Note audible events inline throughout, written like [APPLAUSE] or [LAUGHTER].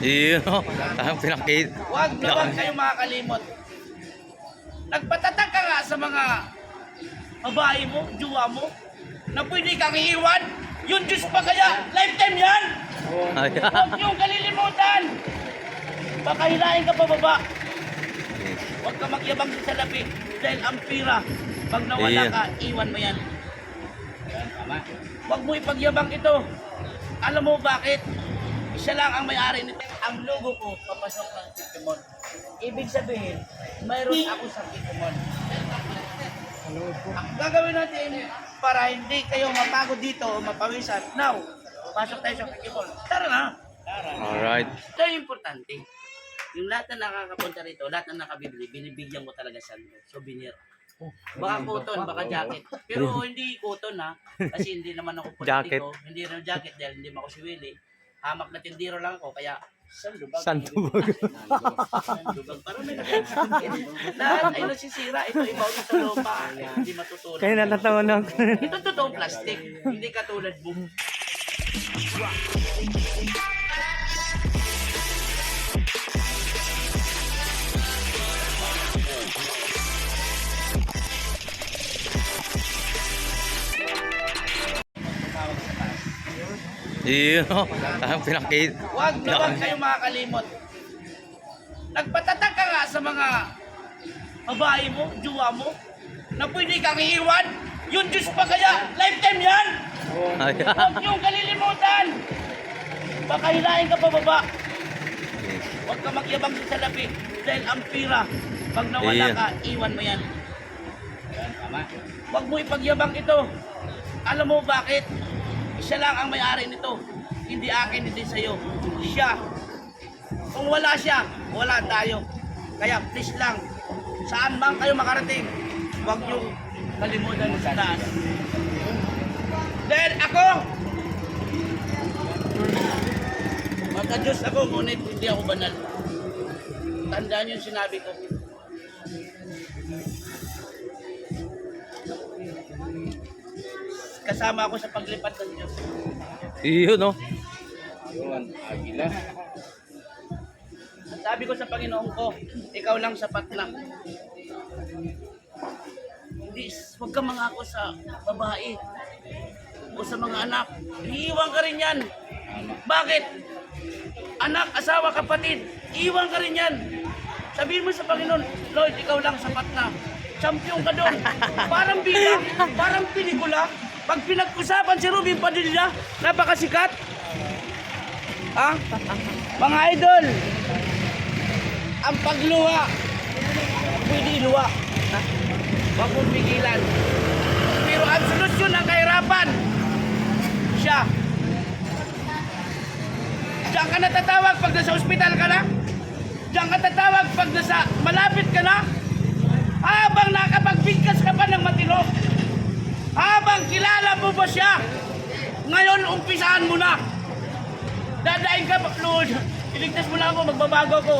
Yun, oh. Ang pinakit. Huwag naman kayo makakalimot. Nagpatatag ka nga sa mga babae mo, juwa mo, na pwede kang iiwan. Yung Diyos pa kaya, lifetime yan! Ay, Huwag niyong kalilimutan! Baka hilahin ka pababa. Huwag ka magyabang sa labi dahil ang pira, pag nawala ka, iwan mo yan. Huwag mo ipagyabang ito. Alam mo bakit? Siya lang ang may-ari nito. Ang logo ko, papasok ng Tikimon. Ibig sabihin, mayroon ako sa Tikimon. Ang gagawin natin para hindi kayo mapagod dito o mapawisan. Now, pasok tayo sa Tikimon. Tara na! alright. Ito yung importante. Yung lahat na nakakapunta rito, lahat na nakabibili, binibigyan mo talaga sa souvenir. Baka cotton, baka jacket. Pero hindi cotton ha. [LAUGHS] Kasi hindi naman ako Jacket. politiko. Hindi rin jacket dahil hindi mo ako si Willie. Hamak na tindiro lang ako. Kaya sandubag. Sandubag. Sandubag. Parang may. Lahat ay nasisira. Ito ibaw sa lupa. Hindi matutunan. Kaya natatawa na ako. Ito totoong plastic. Hindi katulad boom. Yun, oh. Ang pinakit. Huwag naman kayo makakalimot. Nagpatatag ka nga sa mga babae mo, juwa mo, na pwede kang iiwan. Yung Diyos pa kaya, lifetime yan! Huwag niyong kalilimutan! Baka hilahin ka pababa. Huwag ka magyabang sa labi dahil ang pira, pag nawala ka, iwan mo yan. Huwag mo ipagyabang ito. Alam mo bakit? Siya lang ang may-ari nito. Hindi akin, hindi sa'yo. Siya. Kung wala siya, wala tayo. Kaya please lang, saan man kayo makarating, huwag niyong kalimutan sa taas. Dahil ako, magka-Diyos ako, ngunit hindi ako banal. Tandaan yung sinabi ko. Kasama ako sa paglipat ng Diyos. yun, oh. Sabi ko sa Panginoon ko, ikaw lang sapat na. Hindi, huwag ka mangako sa babae o sa mga anak. Iiwan ka rin yan. Bakit? Anak, asawa, kapatid, iiwan ka rin yan. Sabihin mo sa Panginoon, Lord, ikaw lang sapat na. Champion ka doon. [LAUGHS] Parang bida, parang pelikula. Pag pinag-usapan si Ruben Padilla, napakasikat. Ah, mga idol, ang pagluwa, pwede iluwa. Ha? Huwag mong pigilan. Pero ang solusyon ng kahirapan, siya. Diyan ka natatawag pag nasa ospital ka na. Diyan ka tatawag pag nasa malapit ka na. Habang nakapagbigkas ka pa ng matino. Habang kilala mo ba siya. Ngayon, umpisahan mo na. Dadaing ka, Lord. Iligtas mo na ako, magbabago ko.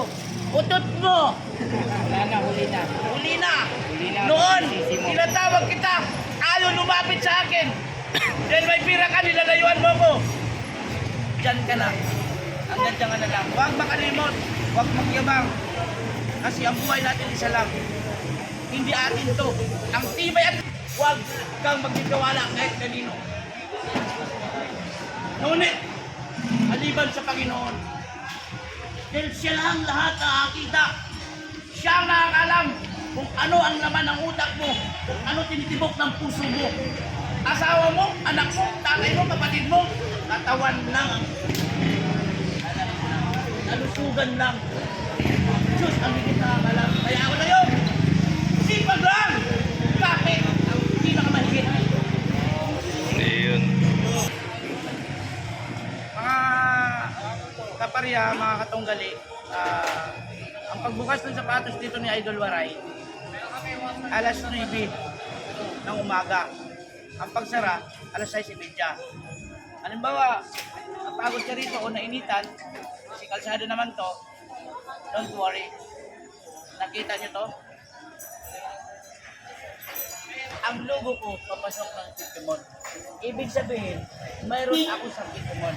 Utot mo. Wala na, huli na. Huli na. Huli na. Noon, tinatawag kita. Ayaw lumapit sa akin. Dahil may pira ka, nilalayuan mo ko. Diyan ka na. Hanggang diyan ka na lang. Huwag makalimot. Huwag magyabang. Kasi ang buhay natin isa lang. Hindi atin to. Ang tibay at huwag kang magtitiwala kahit kanino. Ngunit, maliban sa Panginoon, dahil siya lang lahat nakakita. Siya ang nakakalam kung ano ang laman ng utak mo, kung ano tinitibok ng puso mo. Asawa mo, anak mo, tatay mo, kapatid mo, katawan lang ang nalusugan lang. Diyos ang higit nakakalam. Kaya ako tayo, sipag lang! Bakit? Ang pinakamahigit. Yun. mga kaparya, mga katunggali, ah, ang pagbukas ng sapatos dito ni Idol Waray, alas 9 ng umaga. Ang pagsara, alas 6.30. Halimbawa, napagod ka rito o nainitan, si kalsada naman to, don't worry. Nakita nyo to? Ang logo ko, papasok ng Tikimon. Ibig sabihin, mayroon ako sa Tikimon.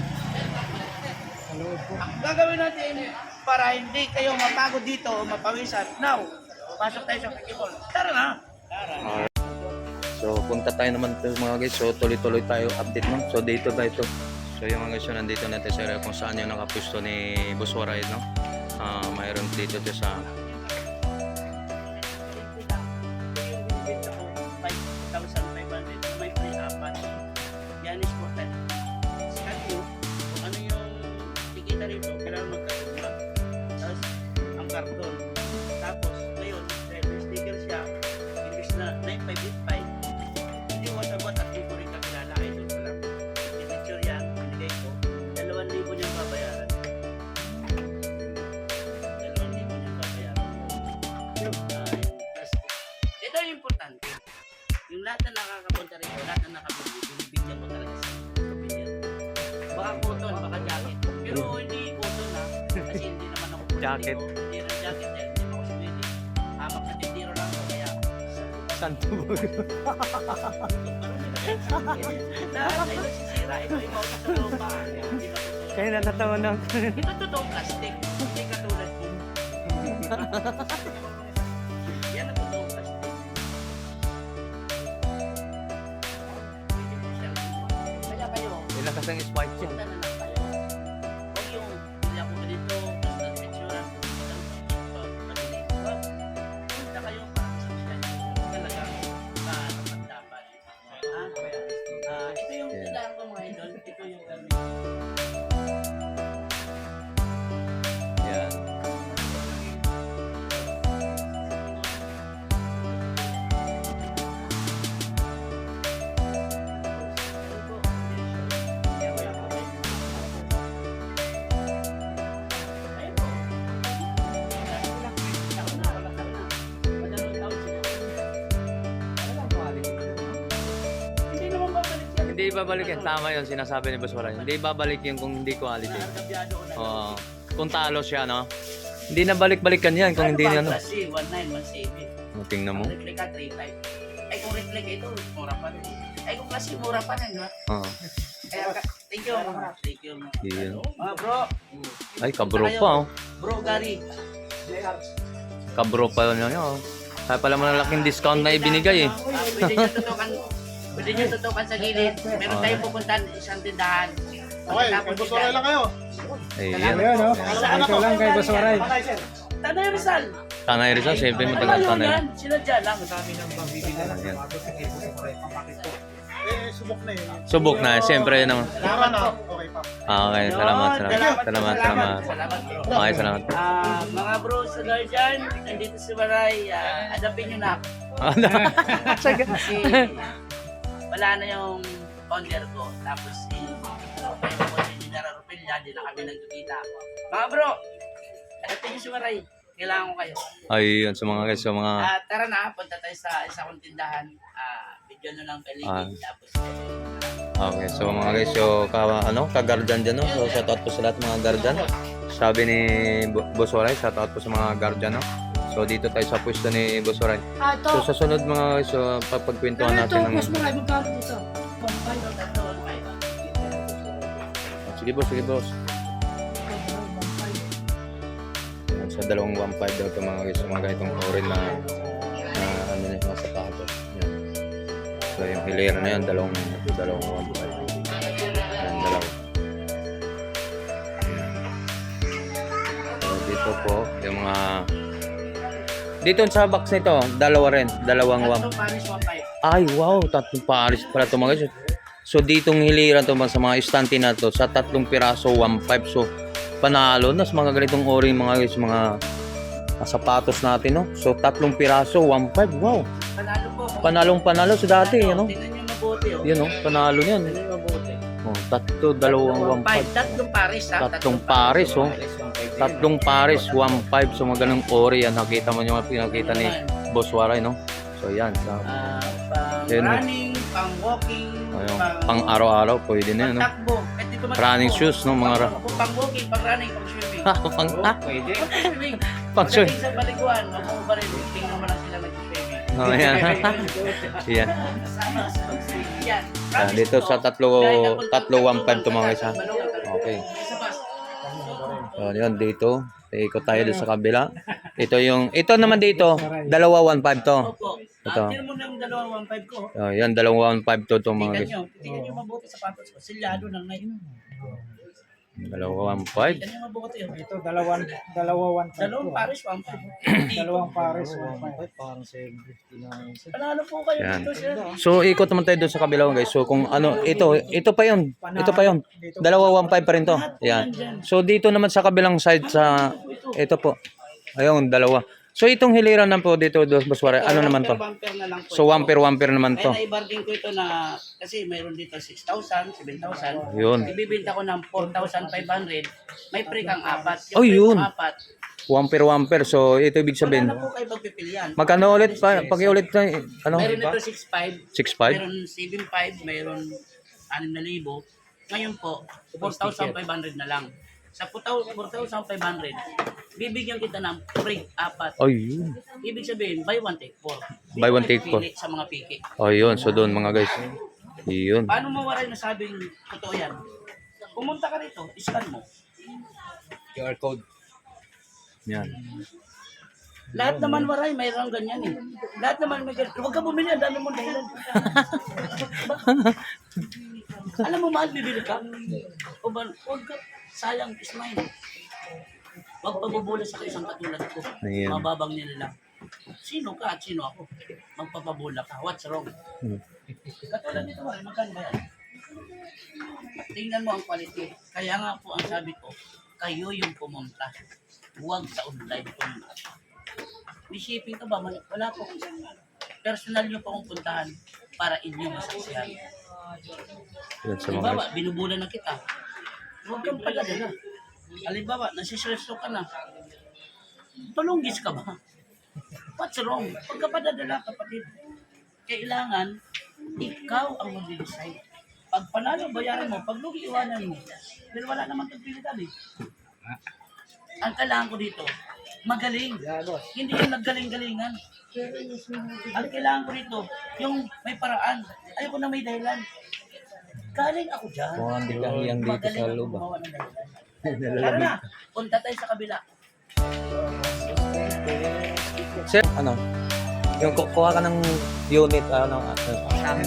Ang gagawin natin para hindi kayo mapagod dito o mapawisan. Now, pasok tayo sa festival. Tara na! So, punta tayo naman to mga guys. So, tuloy-tuloy tayo update no. So, dito tayo to. So, yung mga guys, so, nandito natin sa area kung saan yung nakapusto ni Boss Waray, no? Ah, mayroon dito to sa Jacket. Hindi rin jacket yan. Hindi mo ako pwede. Hamak na tindiro lang ako. Kaya Santo lahat ay nasisira. Ito yung mga sa lupa. Hindi na totoo. Kaya na Ito totoong plastic. Hindi katulad mo. Yan ang totoong plastic. Mo Kaya kayo, Ilakas ang spike punta Hindi babalik yan. Tama yun, sinasabi ni Boss Waray. Hindi babalik yun kung hindi quality. Na. Oo. Kung talo siya, no? Hindi na balik-balikan yan kung hindi Ano ano. ba ang klase? 19, 1.7. Tingnan mo. Ang replika 3.5. Ay kung replika ito, mura pa rin. Ay kung klase, mura pa rin. ha? Oo. Kaya, ka- thank you. Thank you. Yun. Mga bro. Ay, kabro pa, oh. Bro, Gary. Kabro pa yun yun, oh. Kaya pala malaking discount na ibinigay, eh. Ah, pwede nyo tutukan. Pwede nyo tutukan sa gilid. Meron Ah. tayong pupuntahan isang tindahan. Okay, gusto rin lang kayo. Ayun. Ayun, no? Ikaw lang kay Boss Waray. Tanay Rizal. Tanay Rizal, siyempre Ano matagal yun tanay. yan? Sila dyan lang. Ayan. Eh, subok na yun. Subok na, siyempre naman. Salamat na. Okay pa. Ah, okay, salamat, salamat. Salamat, salamat. Okay, salamat. Ah, mga bro sa Guardian, nandito si Baray, ah, adapin nyo na. Kasi [LAUGHS] wala na yung founder ko. Tapos si yung po si General Rupilla, di na kami nagkikita. Mga bro, adapin nyo si Baray. Kailangan ko kayo. Ayun, sa mga guys, sa mga... Ah, tara na, punta tayo sa isa kong tindahan. Ah, video na lang paligid. Ah. Tapos, Okay, so mga guys, so ka, ano, ka-guardian dyan, no? So, shoutout po sa lahat ng mga guardian. Sabi ni Bo- Boss Waray, shoutout po sa mga guardian, no? So, dito tayo sa pwesto ni Boss. Ah, ito. So, sa sunod mga guys, so, papagkwentuhan Ano ito, natin ng... Boss Waray, magkano dito? Ito, tatlo, five. Sige boss, sige boss. Sa dalawang 1.5 daw ito mga guys, mga ganitong orin na, na ano na mga sapatos. Yan. So yung hilera na yan, dalawang, dalawang 1.5. Yan, dalawa. Yan. So dito po, yung mga... Dito sa box nito, dalawa rin, dalawang 1. Tatlo, Paris, one five. Ay, wow, tatlong pares pala ito mga guys. So, ditong hiliran to sa mga istante na to, sa tatlong piraso, 1.5. So, panalo na sa mga ganitong ori mga guys, mga sapatos natin, no? So, tatlong piraso, 1.5. Wow, Panalo po. panalong panalo sa dati, Ano? Tingnan nyo mabuti, oh. Yan, no? Panalo niyan. Tingnan mabuti. Oh, tatlo, dalawang Five, 1.5. tatlong Paris, ha? Tatlong Paris, oh. Tatlong pares, 1.5. So, mga ganong ori yan. Nakita mo yung pinakita ni Boss Waray, no? So, yan. Sa, Ah, pang Yan, oh. running, pang walking, ayun, pang araw-araw, pwede na yun, no? takbo. Matakbo. Running shoes, no? Mga Pang, pang walking, pang running, pang swimming. Ha, [LAUGHS] pang, ha? Pwede. Pang swimming. [LAUGHS] Pang swimming. Pagdating sa baliguan, mag-uba rin. Tingnan mo lang sila mag-swimming. Oh, yan. [LAUGHS] Yan. Sa. Yan. Ah, dito sa tatlo, tatlo 1.5 to mga guys, ha? Okay. Sa. Oh, yun dito. Ikot tayo doon sa kabila. Ito yung, ito naman dito, dalawa 1.5 to. Opo. Ito. Tira mo ng dalawang 1.5 ko. Oh, yan, dalawa 1.5 to itong mga Tingnan guys. nyo. Tingnan nyo mabuti sapatos ko. Silyado ng night. Dalawa 1.5. Tingnan nyo mabuti yun. Ito, dalawang, dalawa one five Dalawang po. pares, 1.5. Dalawang pares, one five. Parang 759. Panalo po kayo Yan. dito sir. So, ikot naman tayo doon sa kabila guys. So, kung ano, ito, ito pa yun. Ito pa yun. Dalawa 1.5 pa rin to. Yan. So, dito naman sa kabilang side sa, ito po. Ayun, dalawa. So, itong hiliran na po dito, dos Baswara, ano naman to? Bumper na lang po. So, one per one per naman to. Kaya naibarding ko ito na, kasi mayroon dito 6,000, 7,000. Yun. Ibibinta ko ng 4,500. May pre kang apat. Oh, pre yun. kang apat. One per. So, ito ibig Wala sabihin. na po kayo pagpipilian. Magkano ulit pa? Pag-ulit na, ano? Mayroon ito 6,500. 6.5? Mayroon 7,500. Mayroon 6,000. Ngayon po, 4,500 na lang. Sa 4,500, bibigyan kita ng free apat. Ay, yun. Ibig sabihin, buy one take four. Buy one, take four. Sa mga piki. Oh, yun. So, doon mga guys. Yun. Paano mo waray na sabing totoo yan? Pumunta ka rito, iskan mo. QR code. Yan. Lahat naman waray, mayroong ganyan eh. Lahat naman may ganyan. Huwag ka bumili, ang dami mong dahilan. [LAUGHS] Alam mo, mahal, bibili ka. O ba, huwag ka, sayang, is mine. Huwag pabubula sa isang katulad ko. Ayan. Mababang nila lang. Sino ka at sino ako? Magpapabula ka. What's wrong? Hmm. Katulad nito, Waray, magkano ba yan? Tingnan mo ang quality. Kaya nga po ang sabi ko, kayo yung pumunta. Huwag sa online pumunta. May shipping ka ba? Wala po. Personal nyo po akong puntahan para inyo masaksihan. Halimbawa, binubulan na kita. Huwag kang paladala. Halimbawa, nasisresto ka na. Tulunggis ka ba? [LAUGHS] What's wrong? Huwag ka padadala, kapatid. Kailangan, ikaw ang mag-decide. Pag panalo, bayaran mo. Pag lugi, iwanan mo. Pero wala naman pagpilitan eh. Ang kailangan ko dito, magaling. Hindi yung naggaling-galingan. Ang kailangan ko dito, yung may paraan. Ayoko na may dahilan. Galing ako dyan. Mukhang biglang dito Magaling sa ako loob. ah. gumawa ng dahilan. Tara na, punta tayo sa kabila. Sir, ano? Yung ku- kuha ka ng unit, ano, ano,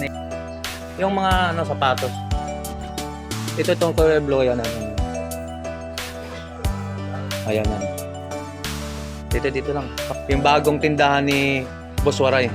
yung mga ano, sapatos. Ito itong color blue yan. Ano. Ayan, ano. Dito, dito lang. Yung bagong tindahan ni Boss Waray.